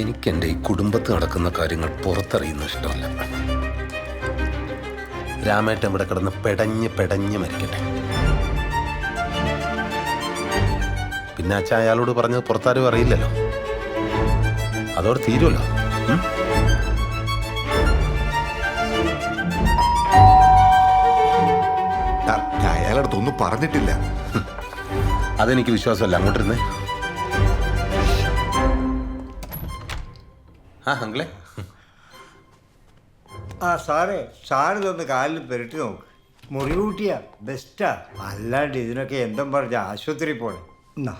എനിക്ക് എന്റെ ഈ കുടുംബത്ത് നടക്കുന്ന കാര്യങ്ങൾ പുറത്തറിയുന്ന ഇഷ്ടമല്ല. രാമേട്ടൻ ഇവിടെ കിടന്ന് പെടഞ്ഞ് പെടഞ്ഞ് മരിക്കട്ടെ. പിന്നെ അച്ഛൻ അയാളോട് പറഞ്ഞത് പുറത്താരും അറിയില്ലല്ലോ. അതോടെ തീരുമല്ലോ അയാളടുത്തൊന്നും പറഞ്ഞിട്ടില്ല. അതെനിക്ക് വിശ്വാസമല്ല. അങ്ങോട്ടിരുന്നേ. ആ അങ്കിളെ. ആ സാറേ സാറിതൊന്ന് കാലിൽ പെരട്ടി നോക്ക്. മുറിവൂട്ടിയ ബെസ്റ്റാ. അല്ലാണ്ട് ഇതിനൊക്കെ എന്തും പറഞ്ഞ ആശുപത്രി പോണേ. എന്നാ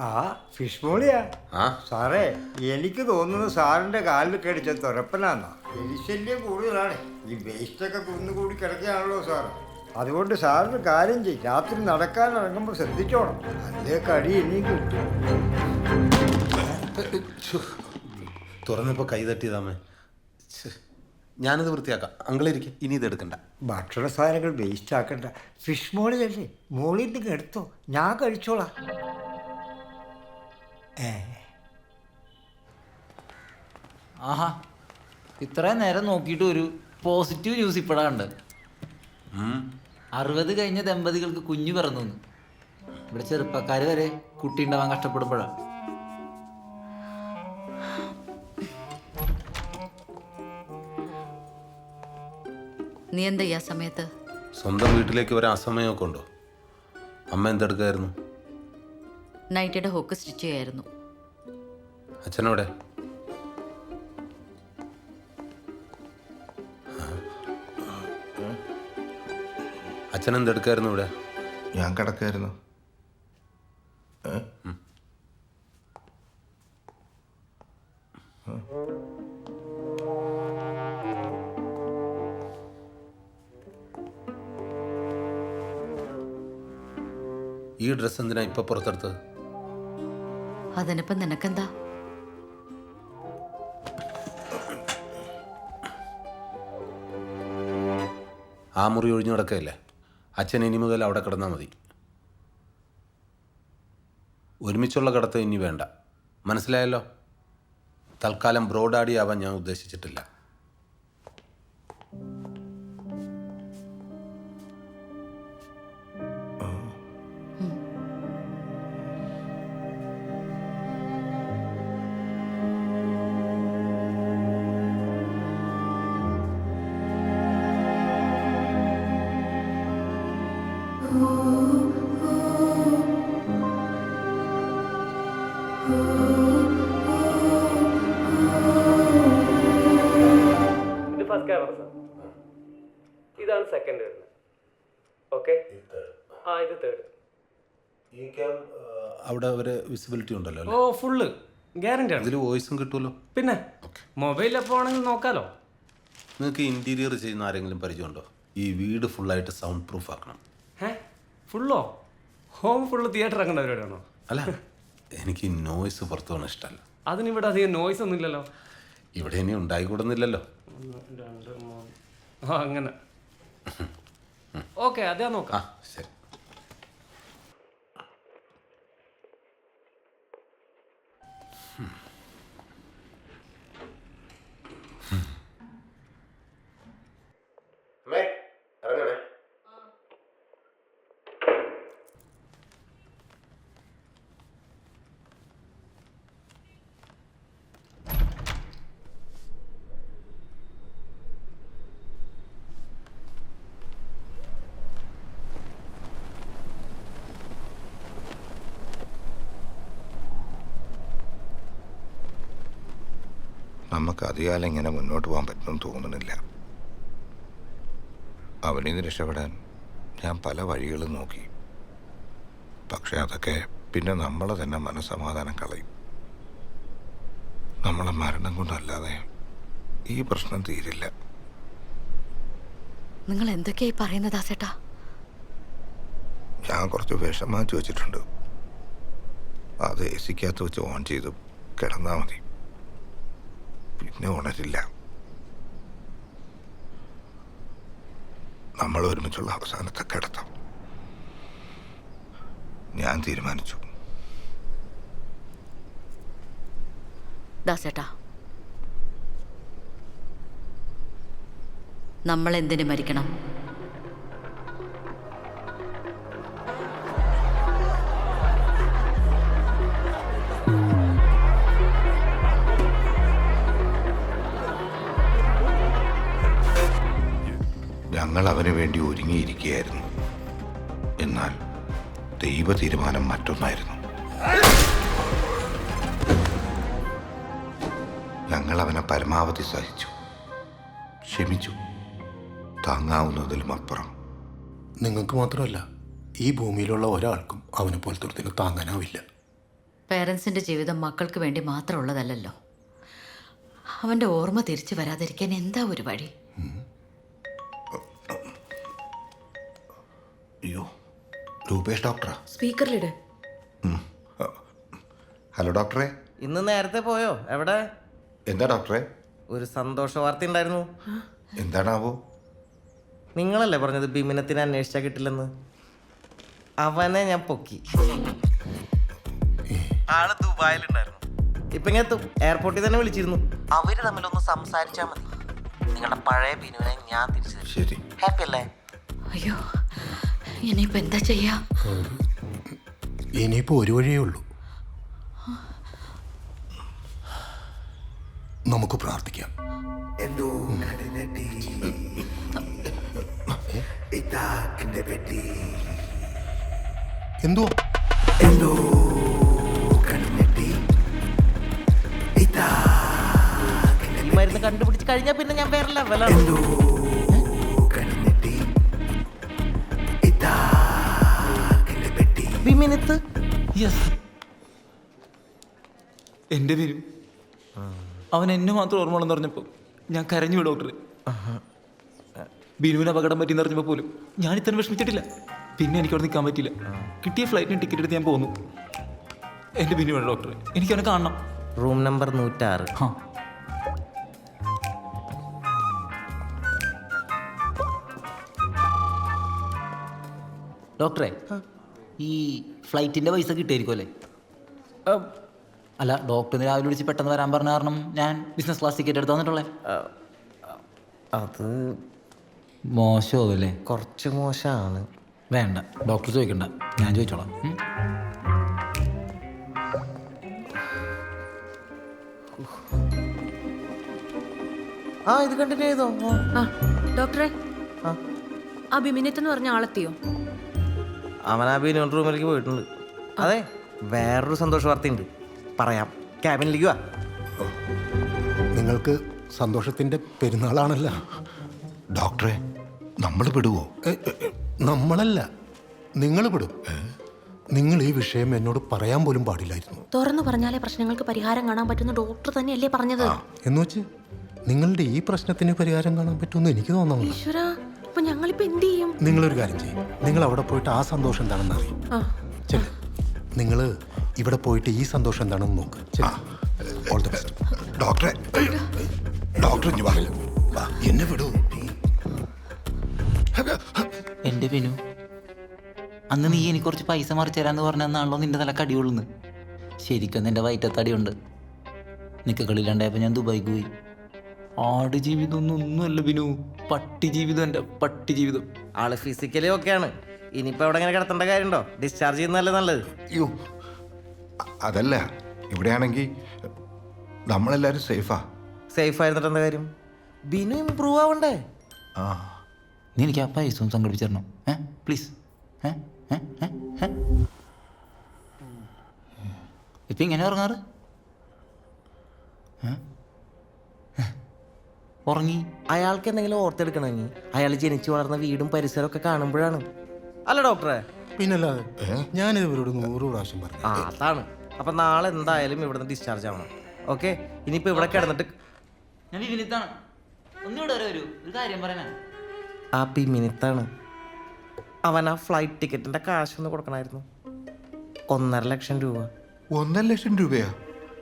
ആ ഫിഷ് മോളിയാ. ആ. സാറേ എനിക്ക് തോന്നുന്നു സാറിന്റെ കാലിൽ കടിച്ച തുരപ്പനാന്നാ. എലിശല്യം കൂടുതലാണ്. ഈ വേസ്റ്റൊക്കെ കുന്നുകൂടി കിടക്കുകയാണല്ലോ സാർ അതുകൊണ്ട് സാറിന് കാര്യം ചെയ്യും രാത്രി നടക്കാൻ ഇറങ്ങുമ്പോൾ ശ്രദ്ധിച്ചോണം. അതേ കടി ഇനി കിട്ടും. തുറന്നപ്പോ കൈ തട്ടിയതാമേ. ഞാനിത് വൃത്തിയാക്കാം. അങ്കിളിരിക്കും. ഇനി ഇത് എടുക്കണ്ട. ഭക്ഷണ സാധനങ്ങൾ വേസ്റ്റ് ആക്കണ്ട. ഫിഷ് മോളിലല്ലേ മോളിൽ നിന്ന് എടുത്തോ ഞാൻ കഴിച്ചോളാം. ഏ. ആഹാ. ഇത്രയും നേരം നോക്കിയിട്ട് ഒരു പോസിറ്റീവ് ന്യൂസ് ഇപ്പോഴാണ് അറുപത് കഴിഞ്ഞ ദമ്പതികൾക്ക് കുഞ്ഞു പിറന്നു. ഇവിടെ ചെറുപ്പക്കാർ വരെ കുട്ടി ഉണ്ടാവാൻ കഷ്ടപ്പെടുമ്പോഴാണ് നീ എന്താ ഈ ആ സമയത്ത് സ്വന്തം വീട്ടിലേക്ക് വരാൻ അസമയമൊക്കെ ഉണ്ടോ? അമ്മ എന്തെടുക്കായിരുന്നു? നൈറ്റിയുടെ ഹോക്ക് സ്റ്റിച്ച് ചെയ്യായിരുന്നു. അച്ഛനോടെ അച്ഛൻ എന്തെടുക്കായിരുന്നു ഇവിടെ? ഞാൻ കിടക്കായിരുന്നു. ഈ ഡ്രസ് എന്തിനാ ഇപ്പൊ പുറത്തെടുത്തത്? അതിനിപ്പം നിനക്കെന്താ? ആ മുറി ഒഴിഞ്ഞു കിടക്കയല്ലേ? അച്ഛൻ ഇനി മുതൽ അവിടെ കിടന്നാൽ മതി. ഒരുമിച്ചുള്ള കിടത്ത് ഇനി വേണ്ട. മനസ്സിലായല്ലോ? തൽക്കാലം ബ്രോഡാഡി ആവാൻ ഞാൻ ഉദ്ദേശിച്ചിട്ടില്ല. ഇത് ഫസ്റ്റ് ക്യാമറ സാർ ഇതാണ് സെക്കൻഡ് വരുന്നത്. ഓക്കെ ആ ഇത് തേർഡ് ഈ ക്യാം അവിടെ ഒരു വിസിബിലിറ്റി ഉണ്ടല്ലോ ഓ ഫുള്ള് ഗ്യാരണ്ടി ആണ്. ഇതിൽ വോയിസും കിട്ടുമല്ലോ പിന്നെ? മൊബൈൽ എപ്പോൾ ആണെങ്കിൽ നോക്കാലോ? നിങ്ങൾക്ക് ഇന്റീരിയർ ചെയ്യുന്ന ആരെങ്കിലും പരിചയമുണ്ടോ? ഈ വീട് ഫുള്ളായിട്ട് സൗണ്ട് പ്രൂഫ് ആക്കണം. ഫുള്ളോ? ഹോം ഫുള്ള് തിയേറ്റർ ആക്കേണ്ട പരിപാടിയാണോ അല്ല എനിക്ക് നോയ്സ് പുറത്തു പോകണ ഇഷ്ടമല്ല. അതിനിവിടെ അധികം നോയ്സ് ഒന്നും ഇല്ലല്ലോ? ഇവിടെ ഇനി ഉണ്ടായിക്കൂടുന്നില്ലല്ലോ. ഒന്ന് രണ്ട് മൂന്ന്. ആ അങ്ങനെ. ഓക്കെ അതാ ആ നോക്കാം ശരി. നമുക്ക് അധികാലം ഇങ്ങനെ മുന്നോട്ട് പോകാൻ പറ്റുമെന്ന് തോന്നുന്നില്ല. അവനിൽ നിന്ന് രക്ഷപ്പെടാൻ ഞാൻ പല വഴികളും നോക്കി. പക്ഷെ അതൊക്കെ പിന്നെ നമ്മൾ തന്നെ മനസ്സമാധാനം കളയും. നമ്മളെ മരണം കൊണ്ടല്ലാതെ ഈ പ്രശ്നം തീരില്ല. നിങ്ങൾ എന്തൊക്കെയായി പറയുന്നത് ദാസേട്ടാ? ഞാൻ കുറച്ച് വിഷം മാറ്റി വെച്ചിട്ടുണ്ട്. അത് എ സിക്കകത്ത് വെച്ച് ഓൺ ചെയ്ത് കിടന്നാൽ മതി. പിന്നെ ഉണരില്ല. നമ്മൾ ഒരുമിച്ചുള്ള അവസാനത്തെ കിടത്തം. ഞാൻ തീരുമാനിച്ചു. ദാസേട്ടാ. നമ്മൾ എന്തിനു മരിക്കണം? ഞങ്ങൾ അവന് വേണ്ടി ഒരുങ്ങിയിരിക്കുകയായിരുന്നു. എന്നാൽ ദൈവ തീരുമാനം മറ്റൊന്നായിരുന്നു. ഞങ്ങൾ അവനെ പരമാവധി സഹിച്ചു. ക്ഷമിച്ചു. താങ്ങാവുന്നതിലും അപ്പുറം നിങ്ങൾക്ക് മാത്രമല്ല ഈ ഭൂമിയിലുള്ള ഒരാൾക്കും അവനെ പോലത്തെ താങ്ങാനാവില്ല. പേരൻസിന്റെ ജീവിതം മക്കൾക്ക് വേണ്ടി മാത്രമുള്ളതല്ലല്ലോ. അവന്റെ ഓർമ്മ തിരിച്ചു വരാതിരിക്കാൻ എന്താ ഒരു വഴി? അയ്യോ രൂപേഷ് ഡോക്ടറാ? സ്പീക്കറിലിട്. ഹലോ ഡോക്ടറെ. ഇന്ന് നേരത്തെ പോയോ? എവിടെ? എന്താ ഡോക്ടറെ? ഒരു സന്തോഷ വാർത്ത ഉണ്ടായിരുന്നു. എന്താണാവോ? നിങ്ങളല്ലേ പറഞ്ഞത് ബിമിനത്തിനെ അന്വേഷിച്ചാൽ കിട്ടില്ലെന്ന്? അവനെ ഞാൻ പൊക്കി. ആൾ ദുബായിലുണ്ടായിരുന്നു. ഇപ്പൊ ഇങ്ങനെ എത്തും. എയർപോർട്ടിൽ തന്നെ വിളിച്ചിരുന്നു. അവർ തമ്മിലൊന്ന് സംസാരിച്ചാൽ മതി. നിങ്ങളുടെ പഴയ ബിനുവിനെ ഞാൻ തിരിച്ചു തരും. ശരി. ഹാപ്പി അല്ലേ? അയ്യോ. ഇനിയിപ്പോൾ എന്താ ചെയ്യാ? ഇനിയിപ്പോ ഒരു വഴിയേ ഉള്ളൂ. നമുക്ക് പ്രാർത്ഥിക്കാം. എന്തോ എന്തോ? മരുന്ന് കണ്ടുപിടിച്ച് കഴിഞ്ഞാൽ പിന്നെ ഞാൻ വേറെ ലെവലാണ് ബിമിനത്ത് യെസ് എന്റെ പേരും. അവൻ എന്നെ മാത്രം ഓർമ്മ ഉള്ളെന്ന് പറഞ്ഞപ്പോൾ ഞാൻ കരഞ്ഞു ഡോക്ടർ ബിനുവിന് അപകടം പറ്റിയെന്ന് പറഞ്ഞപ്പോൾ പോലും ഞാൻ ഇത്രയും വിഷമിച്ചിട്ടില്ല. പിന്നെ എനിക്ക് അവിടെ നിൽക്കാൻ പറ്റില്ല കിട്ടിയ ഫ്ലൈറ്റിന് ടിക്കറ്റ് എടുത്ത് ഞാൻ പോന്നു. എന്റെ ബിനു വേണം ഡോക്ടർ എനിക്ക് അവനെ കാണണം. റൂം നമ്പർ നൂറ്റാറ്. ഡോക്ടറെ ഈ ഫ്ലൈറ്റിന്റെ പൈസ കിട്ടിയായിരിക്കും അല്ലേ? അല്ല ഡോക്ടറിന് രാവിലെ വിളിച്ച് പെട്ടെന്ന് വരാൻ പറഞ്ഞ കാരണം ഞാൻ ബിസിനസ് ക്ലാസ് ടിക്കറ്റ് എടുത്ത് തന്നിട്ടുള്ളേ. അത് മോശമാവും അല്ലേ? കുറച്ച് മോശമാണ് വേണ്ട ഡോക്ടർ ചോദിക്കണ്ട. ഞാൻ ചോദിച്ചോളാം. ആ ഇത് കണ്ടിന്യൂ ചെയ്തോ. ആ ഡോക്ടറെ ബിമിനത്ത് എന്ന് പറഞ്ഞ ആളെത്തിയോ? അവൻ ആ റൂമിലേക്ക് പോയിട്ടുണ്ട്. അതെ വേറൊരു സന്തോഷ വാർത്തയുണ്ട്. പറയാം. ക്യാബിനിലേക്ക് വാ. നിങ്ങൾക്ക് സന്തോഷത്തിന്റെ പെരുന്നാളാണല്ലോ. ഡോക്ടറെ നമ്മൾ എ, നമ്മളല്ല നിങ്ങൾ പെടും. നിങ്ങൾ ഈ വിഷയം എന്നോട് പറയാൻ പോലും പാടില്ലായിരുന്നു. തുറന്നു പറഞ്ഞാലേ പ്രശ്നങ്ങൾക്ക് പരിഹാരം കാണാൻ പറ്റുന്ന ഡോക്ടർ തന്നെയല്ലേ പറഞ്ഞത്? എന്ന് വെച്ച് നിങ്ങളുടെ ഈ പ്രശ്നത്തിന് പരിഹാരം കാണാൻ പറ്റുമെന്ന് എനിക്ക് തോന്നുന്നു ഈശ്വര. അപ്പൊ ഞങ്ങളിപ്പോ എന്ത് ചെയ്യും? നിങ്ങളൊരു കാര്യം ചെയ്യും. നിങ്ങൾ അവിടെ പോയിട്ട് ആ സന്തോഷം എന്താണെന്ന് അറിയും. ആ. ചെല്ല്. നിങ്ങൾ ഇവിടെ പോയിട്ട് ഈ സന്തോഷം എന്താണെന്ന് നോക്ക്. ഓൾ ദ ബെസ്റ്റ് ഡോക്ടറെ. ഡോക്ടർ വാ. വാ, എന്നെ വിടൂ. എന്റെ ബിനു അന്ന് നീ എനിക്ക് കുറച്ച് പൈസ മറിച്ചു തരാന്ന് പറഞ്ഞാണല്ലോ നിന്റെ തലക്ക് അടിയുള്ളു ശരിക്കും നിന്റെ വയറ്റത്തടിയുണ്ട്. നിക്കക്കളില്ലാണ്ടായപ്പോൾ ഞാൻ ദുബായിക്ക് പോയി. ആട് ജീവിതം ഒന്നും ഒന്നുമല്ല ബിനു. പട്ടി ജീവിതം എന്റെ പട്ടി ജീവിതം. ആൾ ഫിസിക്കലി ഓക്കെയാണ് ഇനിയിപ്പോ എവിടെ ഇങ്ങനെ കിടത്തേണ്ട കാര്യമുണ്ടോ? ഡിസ്ചാർജ് ചെയ്യുന്നതല്ലേ നല്ലത്? അയ്യോ അ- അതല്ല ഇവിടെയാണെങ്കിൽ നമ്മളെല്ലാവരും സേഫാ സേഫ് ആയിരുന്നിട്ട് എന്താ കാര്യം? ബിനു ഇമ്പ്രൂവ് ആവണ്ടേ? ആ. നീ എനിക്ക് ആ പൈസ ഒന്ന് സംഘടിപ്പിച്ചു തരണം ഏ? പ്ലീസ് ഏ? ഏ? ഏ? ഏ? ഇപ്പം ഇങ്ങനെ ഉറങ്ങാറ്? ഏ? ഉറങ്ങി അയാൾക്ക് എന്തെങ്കിലും ഓർത്തെടുക്കണമെങ്കിൽ അയാൾ ജനിച്ചു വളർന്ന വീടും പരിസരവും ഒക്കെ കാണുമ്പോഴാണ്. അല്ല ഡോക്ടറെ? പിന്നല്ലാതെ ഞാനിത് ഇവരോട് നൂറ് പ്രാവശ്യം പറഞ്ഞു. ആ അതാണ്. അപ്പൊ നാളെ എന്തായാലും ഇവിടുന്ന് ഡിസ്ചാർജ് ആവണം. ഓക്കെ ഇനിയിപ്പോ ഇവിടെ കിടന്നിട്ട് ഞാൻ വിനിത്താണ് ഒന്നുകൂടെ വരെ വരൂ. ഒരു കാര്യം ആ പി മിനിത്താണ് അവൻ ആ ഫ്ലൈറ്റ് ടിക്കറ്റിന്റെ കാശ് ഒന്ന് കൊടുക്കണമായിരുന്നു. ഒന്നര ലക്ഷം രൂപ. ഒന്നര ലക്ഷം രൂപയാ?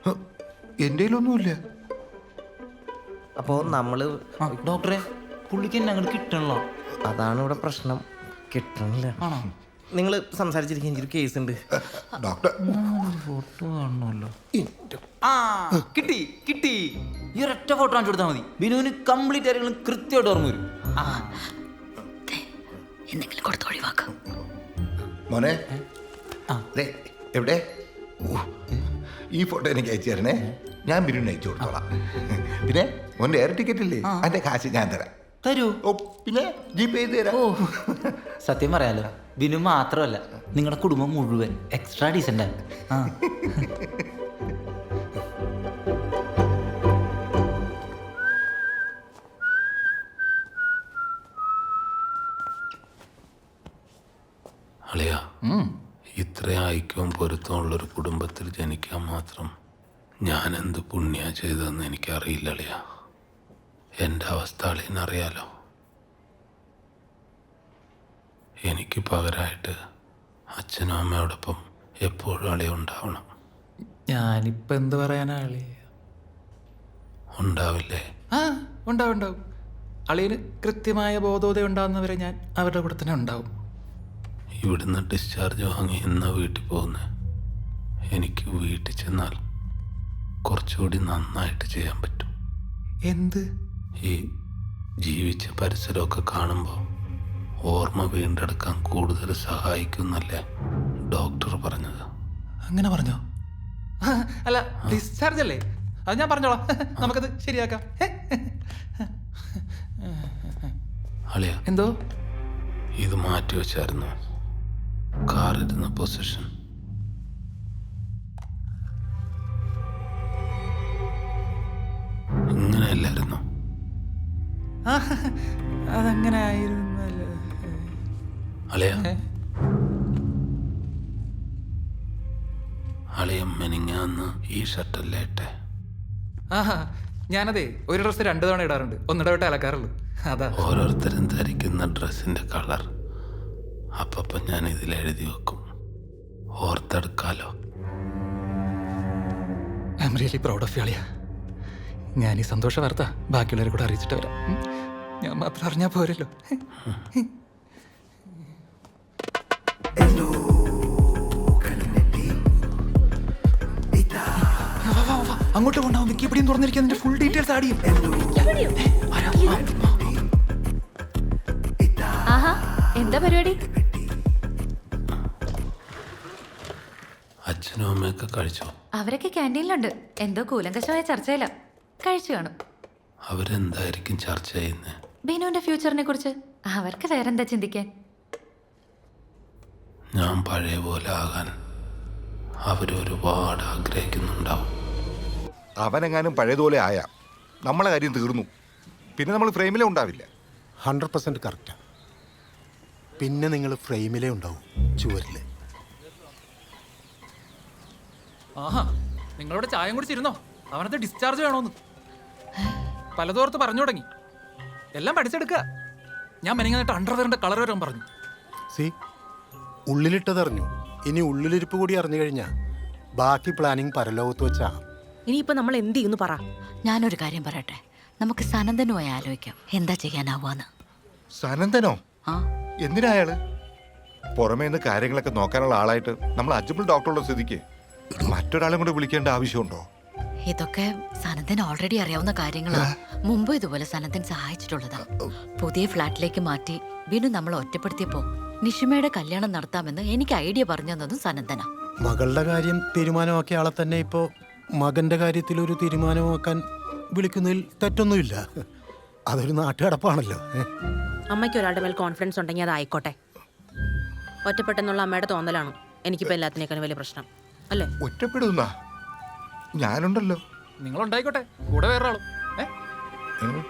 എന്റെ എന്റെ കയ്യിലൊന്നുമില്ല അപ്പോൾ നമ്മൾ ഡോക്ടറെ പുള്ളിക്ക് എന്നെ അങ്ങോട്ട് കിട്ടണല്ലോ? അതാണ് ഇവിടെ പ്രശ്നം. കിട്ടണില്ല. നിങ്ങൾ സംസാരിച്ചിരിക്കുന്ന എനിക്കൊരു കേസ് ഉണ്ട്. ഡോക്ടർ. ഫോട്ടോ കാണണമല്ലോ. ആ കിട്ടി കിട്ടി. ഈ ഒരൊറ്റ ഫോട്ടോ കാണിച്ചു കൊടുത്താൽ മതി. ബിനുവിന് കംപ്ലീറ്റ് കാര്യങ്ങളും കൃത്യമായിട്ട് ഓർമ്മ വരും. ആ. എന്തെങ്കിലും കൊടുത്ത് ഒഴിവാക്കാം. മോനെ. ആ. ദേ, എവിടെ? ഈ ഫോട്ടോ എനിക്ക് അയച്ചു തരണേ. ഞാൻ ബിരിയാണി അയച്ചു കൊടുത്തോളാം. പിന്നെ മോന്റെ എയർ ടിക്കറ്റ് ഇല്ലേ? അതിന്റെ കാശ് ഞാൻ തരാം. തരൂ. ഓ പിന്നെ ജി പേ ചെയ്ത് തരാം. ഓ. സത്യം പറയാലോ ബിനു മാത്രമല്ല നിങ്ങളുടെ കുടുംബം മുഴുവൻ എക്സ്ട്രാ ഡീസന്റ് ആ. അളിയ പൊരുത്തമുള്ളൊരു ഐക്യവും കുടുംബത്തിൽ ജനിക്കാൻ മാത്രം ഞാൻ എന്ത് പുണ്യ ചെയ്തതെന്ന് എനിക്കറിയില്ല അളിയ എന്റെ അവസ്ഥ അളിയനറിയാലോ? എനിക്ക് പകരമായിട്ട് അച്ഛനും അമ്മയോടൊപ്പം എപ്പോഴും അളി ഉണ്ടാവണം. ഞാനിപ്പോ എന്ത് പറയാനാ അളി? ഉണ്ടാവില്ലേ? ആ ഉണ്ടാവും ഉണ്ടാവും. അളിയന് കൃത്യമായ ബോധോദയം ഉണ്ടാകുന്നവരെ ഞാൻ അവരുടെ കൂടെ തന്നെ ഉണ്ടാവും. ഇവിടുന്ന് ഡിസ്ചാർജ് വാങ്ങി എന്നാ വീട്ടിൽ പോകുന്നത് എനിക്ക് വീട്ടിൽ ചെന്നാൽ കുറച്ചുകൂടി നന്നായിട്ട് ചെയ്യാൻ പറ്റും. എന്ത്? ഈ ജീവിച്ച പരിസരമൊക്കെ കാണുമ്പോൾ ഓർമ്മ വീണ്ടെടുക്കാൻ കൂടുതൽ സഹായിക്കുന്നല്ലേ ഡോക്ടർ പറഞ്ഞത്. അങ്ങനെ പറഞ്ഞോ? ആ, അല്ല ഡിസ്ചാർജ് അല്ലേ? അത് ഞാൻ പറഞ്ഞോളാം. നമുക്കത് ശരിയാക്കാം. അളിയ. എന്തോ? ഇത് മാറ്റി വെച്ചായിരുന്നു. കാറിരുന്ന പൊസിഷൻ. ഇങ്ങനെയല്ലായിരുന്നു ആ, അതങ്ങനെ ആയിരുന്നല്ലോ അളിയ? ഏ? അളിയ മെനിങ്ങാന്ന് ഈ ഷർട്ടല്ലേ ഇട്ടെ? ആഹാ ഞാനതേ ഒരു ഡ്രസ്സ് രണ്ടു തവണ ഇടാറുണ്ട്. ഒന്നിടവിട്ട് അലക്കാറുള്ളൂ. അതാ. ഓരോരുത്തരും ധരിക്കുന്ന ഡ്രസ്സിന്റെ കളർ. അപ്പം ഞാൻ ഇതിൽ എഴുതി വെക്കും. ഓർത്തെടുക്കാലോ. I am really proud of യാളിയ ഞാൻ ഈ സന്തോഷ വാർത്ത ബാക്കിയുള്ളവരെ കൂടെ അറിയിച്ചിട്ട് വരാം. ഞാൻ മാത്രം അറിഞ്ഞാൽ പോരല്ലോ. വാ, വാ, വാ. അങ്ങോട്ട് കൊണ്ടാവും. നിക്ക് ഇപ്പടിയും തുറന്നിരിക്കുന്നതിന്റെ ഫുൾ ഡീറ്റെയിൽസ് ആഡ് ചെയ്യും. എന്താ പരിപാടി? അച്ഛനും അമ്മയൊക്കെ കഴിച്ചോ? അവരൊക്കെ ക്യാന്റീനിലുണ്ട്. എന്തോ കൂലങ്കശമായ ചർച്ചയില. കഴിച്ചു കാണും അവരെന്തായിരിക്കും ചർച്ച ചെയ്യുന്നത് ബിനുവിന്റെ ഫ്യൂച്ചറിനെ കുറിച്ച് അവർക്ക് വേറെന്താ ചിന്തിക്കാൻ? ഞാൻ പഴയ പോലെ ആകാൻ അവരൊരുപാട് ആഗ്രഹിക്കുന്നുണ്ടാവും. അവനെങ്ങാനും പഴയതുപോലെ ആയ നമ്മളെ കാര്യം തീർന്നു. പിന്നെ നമ്മൾ ഫ്രെയിമിലേ ഉണ്ടാവില്ല. ഹൺഡ്രഡ് പെർസെന്റ് കറക്റ്റാണ് പിന്നെ നിങ്ങൾ ഫ്രെയിമിലേ ഉണ്ടാവും ചുവരിൽ ആഹാ നിങ്ങളോട് ചായം കുടിച്ചിരുന്നോ? അവനത്തെ ഡിസ്ചാർജ് വേണോന്ന്. പലതോർത്ത് പറഞ്ഞു തുടങ്ങി. എല്ലാം പഠിച്ചെടുക്കുക. ഞാൻ മെനങ്ങാനായിട്ട് അണ്ടർവെയറിന്റെ കളർ വരാൻ പറഞ്ഞു. സി ഉള്ളിലിട്ടതറിഞ്ഞു. ഇനി ഉള്ളിലിരിപ്പ് കൂടി അറിഞ്ഞു കഴിഞ്ഞാൽ ബാക്കി പ്ലാനിങ് പരലോകത്ത് വെച്ചാ. ഇനിയിപ്പോ നമ്മൾ എന്ത് ചെയ്യുന്നു പറ. ഞാനൊരു കാര്യം പറയട്ടെ. നമുക്ക് സനന്ദനുമായി ആലോചിക്കാം. എന്താ ചെയ്യാനാവുക സനന്ദനോ ആ. എന്തിനാ അയാൾ? പുറമേ നിന്ന് കാര്യങ്ങളൊക്കെ നോക്കാനുള്ള ആളായിട്ട് നമ്മൾ അജ്മൽ ഡോക്ടറുള്ള സ്ഥിതിക്ക് മറ്റൊരാളെ കൂടെ വിളിക്കേണ്ട ആവശ്യമുണ്ടോ? ഇതൊക്കെ സനന്ദൻ ഓൾറെഡി അറിയാവുന്ന കാര്യങ്ങളാ. മുമ്പ് ഇതുപോലെ സനന്ദൻ സഹായിച്ചിട്ടുള്ളതാ. പുതിയ ഫ്ലാറ്റിലേക്ക് മാറ്റി ബിനു നമ്മളെ ഒറ്റപ്പെടുത്തിയപ്പോ നിഷിമയുടെ കല്യാണം നടത്താമെന്ന് എനിക്ക് ഐഡിയ പറഞ്ഞു തന്നതും സനന്ദനാ. മകളുടെ കാര്യം തീരുമാനമാക്കിയ ആളെ തന്നെ ഇപ്പോ മകന്റെ കാര്യത്തിൽ ഒരു തീരുമാനമാക്കാൻ വിളിക്കുന്നതിൽ തെറ്റൊന്നുമില്ല. അതൊരു നാട്ടുകടപ്പാണല്ലോ. അമ്മയ്ക്ക് ഒരാളുടെ മേൽ കോൺഫിഡൻസ് ഉണ്ടെങ്കിൽ അതായിക്കോട്ടെ. ഒറ്റപ്പെട്ടെന്നുള്ള അമ്മയുടെ തോന്നലാണ് എനിക്കിപ്പോൾ എല്ലാത്തിനേക്കാളും വലിയ പ്രശ്നം. അല്ലേ? ഒറ്റപ്പെടുന്ന? ഞാനുണ്ടല്ലോ. നിങ്ങൾ ഉണ്ടായിക്കോട്ടെ കൂടെ വേറൊരാളും. ഏ? ഏ?